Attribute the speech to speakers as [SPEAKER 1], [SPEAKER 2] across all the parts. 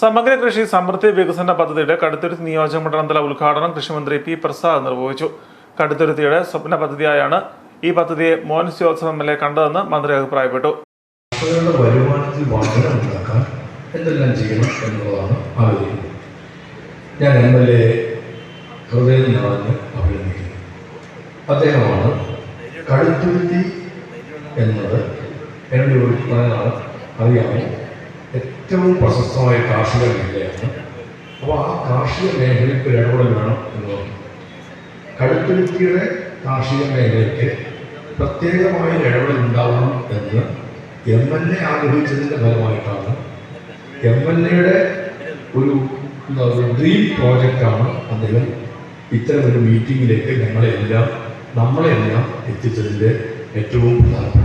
[SPEAKER 1] സമഗ്ര കൃഷി സമൃദ്ധി വികസന പദ്ധതിയുടെ കടുത്തുരുത്തി നിയോജക മണ്ഡലതല ഉദ്ഘാടനം കൃഷിമന്ത്രി പി പ്രസാദ് നിർവഹിച്ചു. കടുത്തുരുത്തിയുടെ സ്വപ്ന പദ്ധതിയായാണ് ഈ പദ്ധതിയെ Mohan Joseph M L A കണ്ടതെന്ന് മന്ത്രി അഭിപ്രായപ്പെട്ടു.
[SPEAKER 2] എന്തെല്ലാം ചെയ്യണം എന്നുള്ളതാണ് ഞാൻ അദ്ദേഹമാണ് കടുത്തുരുത്തി എന്നത് നാളെ അറിയാമോ? ഏറ്റവും പ്രശസ്തമായ കാർഷിക മേഖലയാണ്. അപ്പോൾ ആ കാർഷിക മേഖലയ്ക്ക് ഒരു ഇടപെടൽ വേണം എന്ന് പറഞ്ഞു കടുത്തുരുത്തിയുടെ കാർഷിക മേഖലയ്ക്ക് പ്രത്യേകമായ ഇടപെടൽ ഉണ്ടാവണം എന്ന് എം എൽ എ ആഗ്രഹിച്ചതിന്റെ ഫലമായിട്ടാണ് എം എൽ എയുടെ ഒരു എന്താ പറയുക ഡ്രീം പ്രോജക്റ്റാണ് അദ്ദേഹം ഇത്തരം ഒരു മീറ്റിങ്ങിലേക്ക് ഞങ്ങളെല്ലാം നമ്മളെല്ലാം എത്തിച്ചതിന്റെ ഏറ്റവും പ്രധാനപ്പെട്ട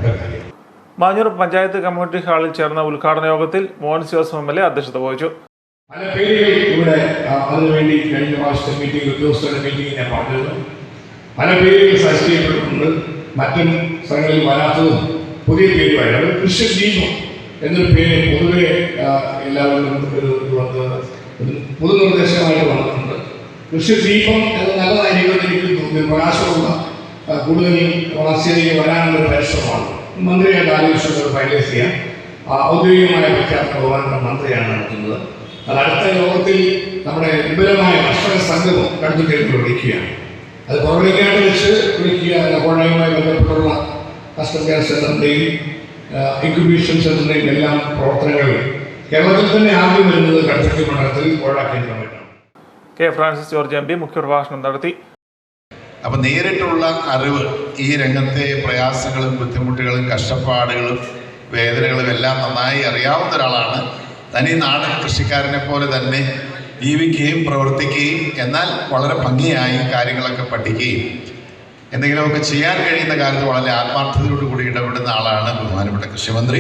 [SPEAKER 1] മാഞ്ഞൂർ പഞ്ചായത്ത് കമ്മ്യൂണിറ്റി ഹാളിൽ ചേർന്ന ഉദ്ഘാടന യോഗത്തിൽ Mohan Joseph M L A അധ്യക്ഷത വഹിച്ചു.
[SPEAKER 3] പല ഇവിടെ അതിനുവേണ്ടി മറ്റും സ്ഥലങ്ങളിൽ വരാത്തതും പുതിയ പേരുമായി അത് കൃഷി ദീപം എന്നൊരു പേര് പൊതുവെ എല്ലാവരും ഒരു വന്നിട്ടുണ്ട്. കൃഷി ദീപം എന്ന നല്ലതായിരിക്കും എനിക്ക് തോന്നുന്നു പ്രകാശമുള്ള കൂടുതൽ വളർച്ചയിലേക്ക് വരാനുള്ള ഒരു പരിശ്രമമാണ്. മന്ത്രിയെ ആലോചിച്ചുകൊണ്ട് ഫൈനലൈസ് ഔദ്യോഗികമായ പ്രഖ്യാപനം മന്ത്രിയാണ് നടത്തുന്നത്. അത് അടുത്ത യോഗത്തിൽ നമ്മുടെ വിപുലമായ കർഷക സംഗമം കടുത്തിട്ട് വിളിക്കുകയാണ്. അത് പുറമേക്കായിട്ട് വെച്ച് വിളിക്കുക കോഴയുമായി ബന്ധപ്പെട്ടുള്ള കസ്റ്റമർ കെയർ സെന്ററിന്റെയും സെന്ററിന്റെയും എല്ലാം പ്രവർത്തനങ്ങളിൽ കേരളത്തിൽ തന്നെ ആദ്യം വരുന്നത് കടുത്തിട്ട് മണ്ഡലത്തിൽ കോഴ കേന്ദ്രമായിട്ടാണ്
[SPEAKER 1] K. Francis George M P മുഖ്യപ്രഭാഷണം നടത്തി.
[SPEAKER 4] അപ്പം നേരിട്ടുള്ള അറിവ് ഈ രംഗത്തെ പ്രയാസങ്ങളും ബുദ്ധിമുട്ടുകളും കഷ്ടപ്പാടുകളും വേദനകളും എല്ലാം നന്നായി അറിയാവുന്ന ഒരാളാണ്. തനി നാടൻ കൃഷിക്കാരനെ പോലെ തന്നെ ജീവിക്കുകയും പ്രവർത്തിക്കുകയും എന്നാൽ വളരെ ഭംഗിയായി കാര്യങ്ങളൊക്കെ പഠിക്കുകയും എന്തെങ്കിലുമൊക്കെ ചെയ്യാൻ കഴിയുന്ന കാര്യത്തിൽ വളരെ ആത്മാർത്ഥതയോടുകൂടി ഇടപെടുന്ന ആളാണ് ബഹുമാനപ്പെട്ട കൃഷിമന്ത്രി.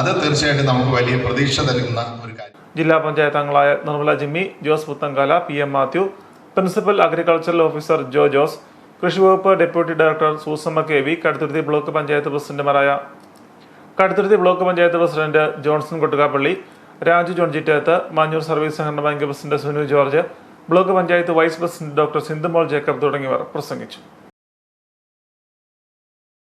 [SPEAKER 4] അത് തീർച്ചയായിട്ടും നമുക്ക് വലിയ പ്രതീക്ഷ നൽകുന്ന ഒരു കാര്യം.
[SPEAKER 1] ജില്ലാ പഞ്ചായത്ത് അംഗങ്ങളായ Nirmala Jimmy Jose Puthankala P M Mathew principal agricultural officer Jo Jose കൃഷിവകുപ്പ് deputy director Susamma K V Kaduthuruthy block panchayat പ്രസിഡന്റുമാരായ Kaduthuruthy block panchayat president Johnson Kottukappally Raju John Jitheth Manjoor service സഹകരണ bank president Sunu George block panchayat vice president doctor Sindhumol Jacob തുടങ്ങിയവർ പ്രസംഗിച്ചു.